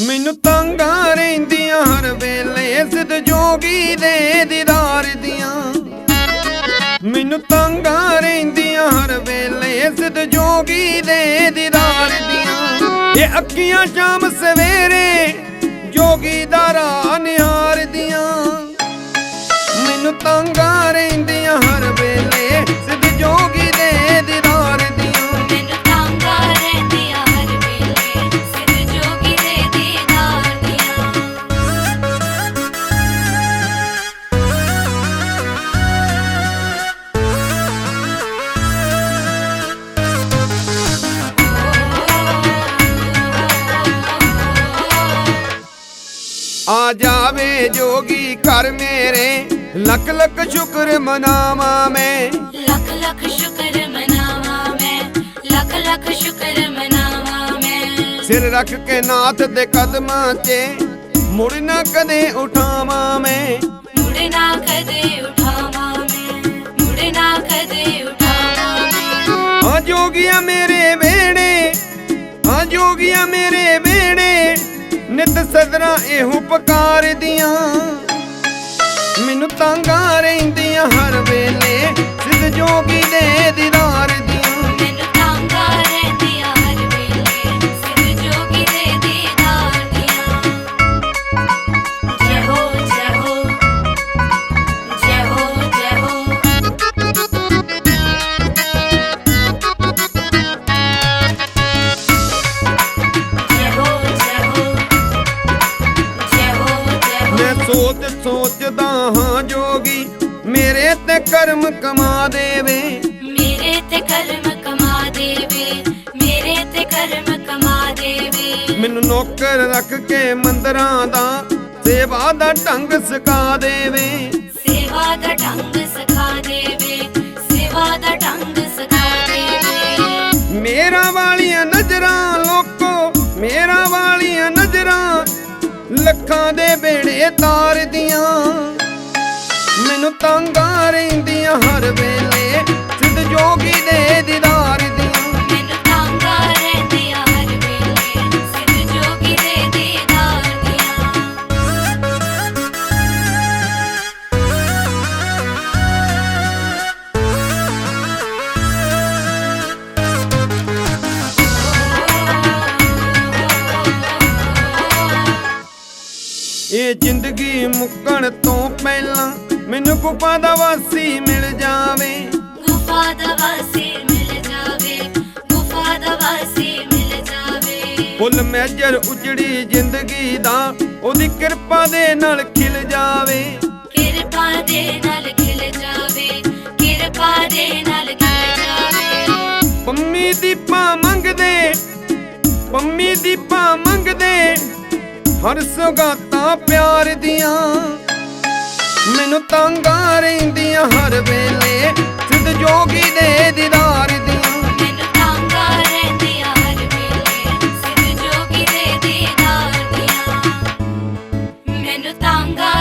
ਮੈਨੂੰ ਤੰਗਾਂ ਰਹਿੰਦੀਆਂ ਹਰ ਵੇਲੇ ਸਿੱਧ ਜੋਗੀ ਦੇ ਦੀਦਾਰ ਦੀਆਂ। ਮੈਨੂੰ ਤੰਗਾਂ ਰਹਿੰਦੀਆਂ ਹਰ ਵੇਲੇ ਸਿੱਧ ਜੋਗੀ ਦੇ ਦੀਦਾਰ ਦੀਆਂ। ਇਹ ਅੱਖੀਆਂ ਸ਼ਾਮ ਸਵੇਰੇ, ਜੋਗੀ ਦਾ ਰਾਹ ਨਿਹਾਰਦੀਆਂ ਮੈਨੂੰ ਤੰਗਾਂ ਰਹਿੰਦੀਆਂ ਜਾਵੇ ਜੋਗੀ ਘਰ ਮੇਰੇ। ਲੱਖ ਲੱਖ ਸ਼ੁਕਰ ਮਨਾਵਾਂ ਮੈਂ। ਲੱਖ ਲੱਖ ਸ਼ੁਕਰ ਮਨਾਵਾਂ ਮੈਂ। ਲੱਖ ਲੱਖ ਸ਼ੁਕਰ ਮਨਾਵਾਂ ਮੈਂ। ਸਿਰ ਰੱਖ ਕੇ ਨਾਥ ਦੇ ਕਦਮਾਂ 'ਚ ਮੁੜ ਨਾ ਕਦੇ ਉਠਾਵਾਂ ਮੈਂ। ਮੁੜ ਨਾ ਕਦੇ ਉਠਾਵਾਂ ਮੈਂ। ਮੁੜ ਨਾ ਕਦੇ ਉਠਾਵਾਂ ਮੈਂ। ਆ ਜੋਗੀਆ ਮੇਰੇ ਵੇੜੇ ਆ ਜੋਗੀਆ ਮੇਰੇ ਨਿਤ ਸਦਰਾਂ ਇਹੋ ਪੁਕਾਰਦੀਆਂ ਮੈਨੂੰ ਤਾਂਗਾ ਰਹਿੰਦੀਆਂ ਹਰ ਵੇਲੇ। ਹਾਂ ਜੋਗੀ ਮੇਰੇ ਤੇ ਕਰਮ ਕਮਾ ਦੇਵੇ। ਮੇਰੇ ਤੇ ਕਰਮ ਕਮਾ ਦੇਵੇ ਮੇਰੇ ਤੇ ਕਰਮ ਕਮਾ ਦੇਵੇ। ਮੈਨੂੰ ਨੌਕਰ ਰੱਖ ਕੇ ਮੰਦਰਾਂ ਦਾ ਸੇਵਾ ਦਾ ਢੰਗ ਸਿਖਾ ਦੇਵੇ। ਸੇਵਾ ਦਾ ਢੰਗ ਸਿਖਾ ਦੇਵੇ ਸੇਵਾ ਦਾ ਢੰਗ ਸਿਖਾ ਦੇਵੇ। ਮੇਰਾ ਵਾਲੀਆਂ ਨਜ਼ਰਾਂ ਲੋਕੋ ਮੇਰਾ ਵਾਲੀਆਂ ਨਜ਼ਰਾਂ ਲੱਖਾਂ ਦੇ ਬੇੜੇ ਤਾਰਦੀਆਂ ਮੈਨੂੰ ਤਾਂਗਾ ਰਹਿੰਦੀਆਂ ਹਰ ਵੇਲੇ। ਸਿੱਧ ਜੋਗੀ ਦੇ ਦੀਦਾਰ ਦੀਆਂ। ਮੈਨੂੰ ਤਾਂਗਾ ਰਹਿੰਦੀਆਂ ਹਰ ਵੇਲੇ। ਸਿਰ ਜੋਗੀ ਦੇ ਦੀਦਾਰ ਦੀਆਂ। ਇਹ ਜ਼ਿੰਦਗੀ ਮੁੱਕਣ ਤੋਂ ਪਹਿਲਾਂ ਮੈਨੂੰ ਗੁਫਾ ਦਾ ਵਾਸੀ ਮਿਲ ਜਾਵੇ। ਗੁਫਾ ਦਾ ਵਾਸੀ ਮਿਲ ਜਾਵੇ ਗੁਫਾ ਦਾ ਵਾਸੀ ਮਿਲ ਜਾਵੇ। ਫੁੱਲ ਮੈਜਰ ਉਜੜੀ ਜ਼ਿੰਦਗੀ ਦਾ ਉਹਦੀ ਕਿਰਪਾ ਦੇ ਨਾਲ ਖਿਲ ਜਾਵੇ। ਕਿਰਪਾ ਦੇ ਨਾਲ ਖਿਲ ਜਾਵੇ ਕਿਰਪਾ ਦੇ ਨਾਲ ਖਿਲ ਜਾਵੇ। ਪੰਮੀ ਦੀਪਾ ਮੰਗਦੇ ਪੰਮੀ ਦੀਪਾ ਮੰਗਦੇ ਹਰ ਸੁਗਾਤਾਂ ਪਿਆਰ ਦੀਆਂ। ਮੈਨੂੰ ਤੰਗਾ ਰਹਿੰਦੀਆਂ ਹਰ ਵੇਲੇ। ਸਿੱਧ ਜੋਗੀ ਦੇ ਦੀਦਾਰ ਦੀਆਂ। ਮੈਨੂੰ ਤੰਗਾ ਰਹਿੰਦੀਆਂ ਹਰ ਵੇਲੇ। ਸਿੱਧ ਜੋਗੀ ਦੇ ਦੀਦਾਰ ਦੀਆਂ। ਮੈਨੂੰ ਤੰਗਾ